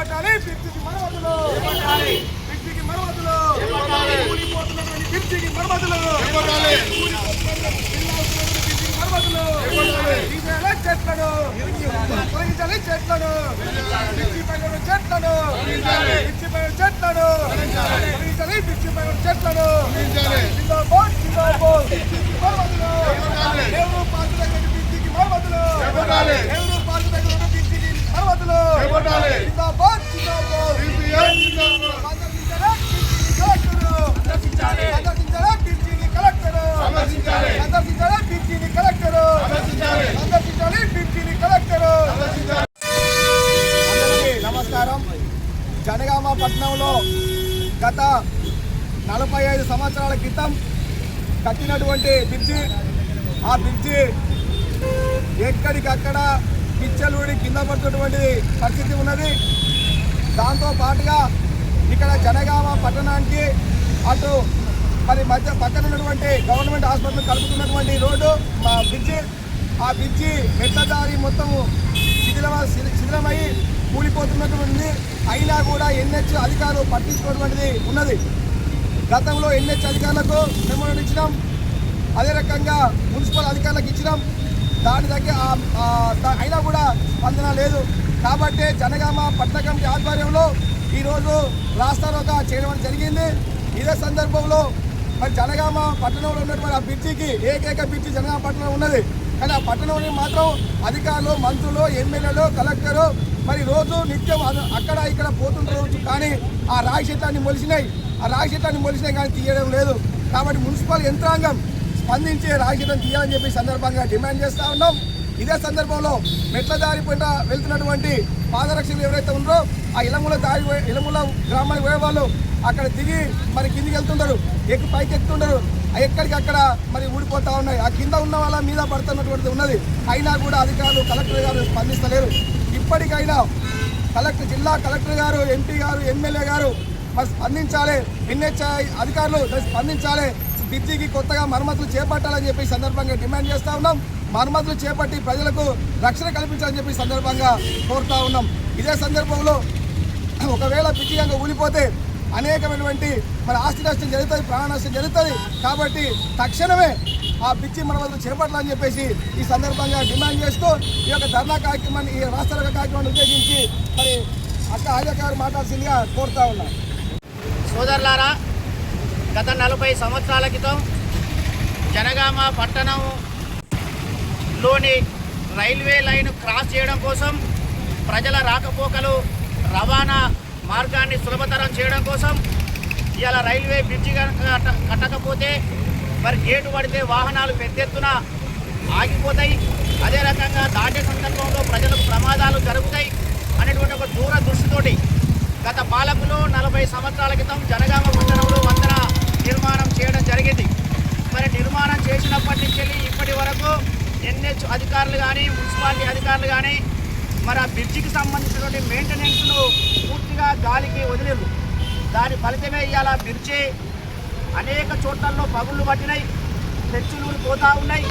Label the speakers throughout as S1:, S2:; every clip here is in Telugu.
S1: చేపట్టాలి. పిచ్చికి మరమ్మతులు పిచ్చికి మరమ్మతులు కూలిపోతున్నటువంటి పిచ్చికి కూలిపోతున్నటువంటి పిచ్చికి మరమ్మతులు తీసేయాలి చెట్లను. తొలగించాలి చెట్లను. పిచ్చి పైన చెట్లను. పిచ్చి పైన చెట్లను. తొలగించాలి. పిచ్చి పైన చెట్లను. జిందాబాద్ జిందాబాద్ పిచ్చికి ఎవరు దగ్గర పిచ్చికి మరమ్మతులు ఎవరు నమస్కారం. జనగామ పట్టణంలో గత నలభై ఐదు సంవత్సరాల క్రితం కట్టినటువంటి బ్రిడ్జి. ఆ బ్రిడ్జి ఎక్కడికక్కడ పిచ్చలూడి కింద పడుతున్నటువంటి పరిస్థితి ఉన్నది. దాంతో పాటుగా ఇక్కడ జనగామ పట్టణానికి అటు మరి మధ్య పక్కన ఉన్నటువంటి గవర్నమెంట్ హాస్పిటల్ కలుపుతున్నటువంటి రోడ్డు మా బ్రిడ్జి. ఆ బ్రిడ్జి మెట్లదారి మొత్తం శిథిలమ శిథిలమై కూలిపోతున్నటువంటి అయినా కూడా ఎన్హెచ్ అధికారులు పట్టించుకున్నటువంటిది ఉన్నది. గతంలో ఎన్హెచ్ అధికారులకు మెమోరం ఇచ్చినాం. అదే రకంగా మున్సిపల్ అధికారులకు ఇచ్చినాం. దాని దగ్గర అయినా కూడా స్పందన లేదు. కాబట్టి జనగామ పట్ల కమిటీ ఆధ్వర్యంలో ఈరోజు రాస్తారోక చేయడం జరిగింది. ఇదే సందర్భంలో మరి జనగామ పట్టణంలో ఉన్నటువంటి ఆ బ్రిడ్జికి ఏకైక బ్రిడ్జి జనగామ పట్టణంలో ఉన్నది. కానీ ఆ పట్టణంలో మాత్రం అధికారులు మంత్రులు ఎమ్మెల్యేలు కలెక్టరు మరి రోజు నిత్యం అద- అక్కడ ఇక్కడ పోతుంటారు కానీ ఆ రాగి చెట్లన్నీ మొలిసినాయి. ఆ రాగి చెట్లన్నీ మొలిసినాయి కానీ తీయడం లేదు. కాబట్టి మున్సిపల్ యంత్రాంగం స్పందించి రాజకీయం తీయాలని చెప్పి సందర్భంగా డిమాండ్ చేస్తా ఉన్నాం. ఇదే సందర్భంలో మెట్ల దారి పైన వెళ్తున్నటువంటి పాదరక్షలు ఎవరైతే ఉన్నారో ఆ ఇలముల దారి ఇలముల గ్రామానికి పోయే వాళ్ళు అక్కడ దిగి మరి కిందికి వెళ్తుంటారు. ఎక్కు పైకి ఎక్కుతుంటారు. ఎక్కడికక్కడ మరి ఊడిపోతా ఉన్నాయి. ఆ కింద ఉన్న వాళ్ళ మీద పడుతున్నటువంటిది ఉన్నది. అయినా కూడా అధికారులు కలెక్టర్ గారు స్పందిస్తలేరు. ఇప్పటికైనా కలెక్టర్ జిల్లా కలెక్టర్ గారు ఎంపీ గారు ఎమ్మెల్యే గారు మరి స్పందించాలి. ఎన్హెచ్ఐ అధికారులు స్పందించాలి. బ్రిడ్జికి కొత్తగా మరమ్మతులు చేపట్టాలని చెప్పి సందర్భంగా డిమాండ్ చేస్తూ ఉన్నాం. మరమ్మతులు చేపట్టి ప్రజలకు రక్షణ కల్పించాలని చెప్పి సందర్భంగా కోరుతా ఉన్నాం. ఇదే సందర్భంలో ఒకవేళ బ్రిడ్జి కనుక ఊలిపోతే అనేకమైనటువంటి మన ఆస్తి నష్టం జరుగుతుంది ప్రాణ నష్టం జరుగుతుంది. కాబట్టి తక్షణమే ఆ పిచ్చి మరమ్మతులు చేపట్టాలని చెప్పేసి ఈ సందర్భంగా డిమాండ్ చేస్తూ ఈ యొక్క ధర్నా కార్యక్రమాన్ని ఈ రాష్ట్ర కార్యక్రమాన్ని ఉద్దేశించి మరి అక్క ఆజా గారు మాట్లాడాల్సిందిగా కోరుతా ఉన్నాం.
S2: సోదరులారా గత నలభై సంవత్సరాల క్రితం జనగామ పట్టణంలోని రైల్వే లైన్ క్రాస్ చేయడం కోసం ప్రజల రాకపోకలు రవాణా మార్గాన్ని సులభతరం చేయడం కోసం ఇలా రైల్వే బ్రిడ్జి కట్ట- కట్టకపోతే మరి గేటు పడితే వాహనాలు పెద్ద ఎత్తున ఆగిపోతాయి. అదే రకంగా దాటే సందర్భంలో ప్రజలకు ప్రమాదాలు జరుగుతాయి అనేటువంటి ఒక దూర దృష్టితోటి గత పాలకులు నలభై సంవత్సరాల క్రితం జనగామ పట్టణంలో వంతెన నిర్మాణం చేయడం జరిగింది మరి నిర్మాణం చేసినప్పటి నుంచి వెళ్ళి ఇప్పటి వరకు ఎన్హెచ్ అధికారులు కానీ మున్సిపాలిటీ అధికారులు కానీ మరి ఆ బ్రిడ్జికి సంబంధించినటువంటి మెయింటెనెన్స్ను పూర్తిగా గాలికి వదిలేరు దాని ఫలితమే ఇవాళ బ్రిడ్జి అనేక చోట్లలో పగుళ్ళు పట్టినాయి పెచ్చులు పోతూ ఉన్నాయి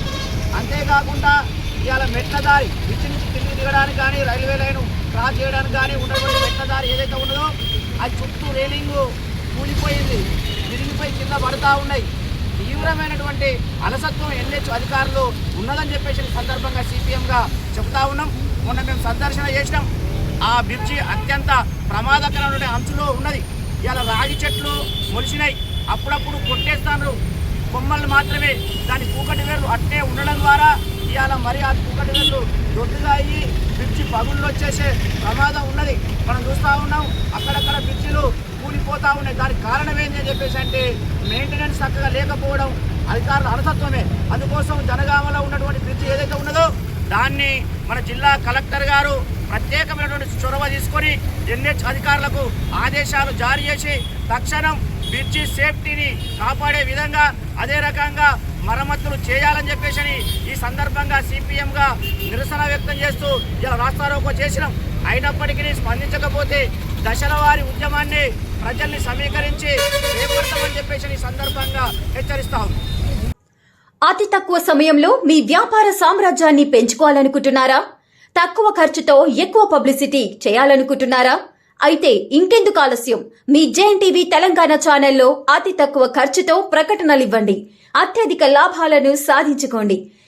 S2: అంతేకాకుండా ఇవాళ మెట్ల దారి బ్రిడ్జి నుంచి తిరిగి దిగడానికి కానీ రైల్వే లైన్ క్రాస్ చేయడానికి కానీ ఉన్నటువంటి మెట్ల దారి ఏదైతే ఉన్నదో అది చుట్టూ రేలింగ్ కూలిపోయింది. విరిగిపోయి కింద పడుతూ ఉన్నాయి తీవ్రమైనటువంటి అలసత్వం ఎన్హెచ్ అధికారులు ఉన్నదని చెప్పేసి సందర్భంగా సిపిఎంగా చెప్తా ఉన్నాం. మొన్న మేము సందర్శన చేసినాం. ఆ బ్రిడ్జి అత్యంత ప్రమాదకరమైన అంచులో ఉన్నది. ఇలా రాగి చెట్లు మొలిచినాయి. అప్పుడప్పుడు కొట్టేస్తాను కొమ్మలు మాత్రమే. దాని కూకటి వేర్లు అట్టే ఉండడం ద్వారా ఇవాళ మరి ఆ కూకటి వేర్లు దొడ్డుగా అయ్యి బ్రిడ్జి పగుళ్ళు వచ్చేసే ప్రమాదం ఉన్నది. మనం చూస్తూ ఉన్నాం. అక్కడక్కడ బ్రిడ్జిలు కూలిపోతా ఉన్నాయి దానికి కారణం ఏంటి అని చెప్పేసి అంటే మెయింటెనెన్స్ చక్కగా లేకపోవడం అధికారుల అలసత్వమే. అందుకోసం జనగామలో ఉన్నటువంటి బ్రిడ్జ్ ఏదైతే ఉన్నదో దాన్ని మన జిల్లా కలెక్టర్ గారు ప్రత్యేకమైనటువంటి చొరవ తీసుకొని ఎన్హెచ్ అధికారులకు ఆదేశాలు జారీ చేసి తక్షణం బ్రిడ్జి సేఫ్టీని కాపాడే విధంగా అదే రకంగా మరమ్మతులు చేయాలని చెప్పేసి ఈ సందర్భంగా సిపిఎంగా నిరసన వ్యక్తం చేస్తూ ఇలా రాస్తారోకో చేసినాం. అయినప్పటికీ స్పందించకపోతే దశల వారి ఉద్యమాన్ని ప్రజల్ని సమీకరించి చేపడతామని చెప్పేసి ఈ సందర్భంగా హెచ్చరిస్తా
S3: అతి తక్కువ సమయంలో మీ వ్యాపార సామ్రాజ్యాన్ని పెంచుకోవాలనుకుంటున్నారా? తక్కువ ఖర్చుతో ఎక్కువ పబ్లిసిటీ చేయాలనుకుంటున్నారా? అయితే ఇంకెందుకు ఆలస్యం? మీ జేఎన్ టీవీ తెలంగాణ ఛానల్లో అతి తక్కువ ఖర్చుతో ప్రకటనలివ్వండి. అత్యధిక లాభాలను సాధించుకోండి.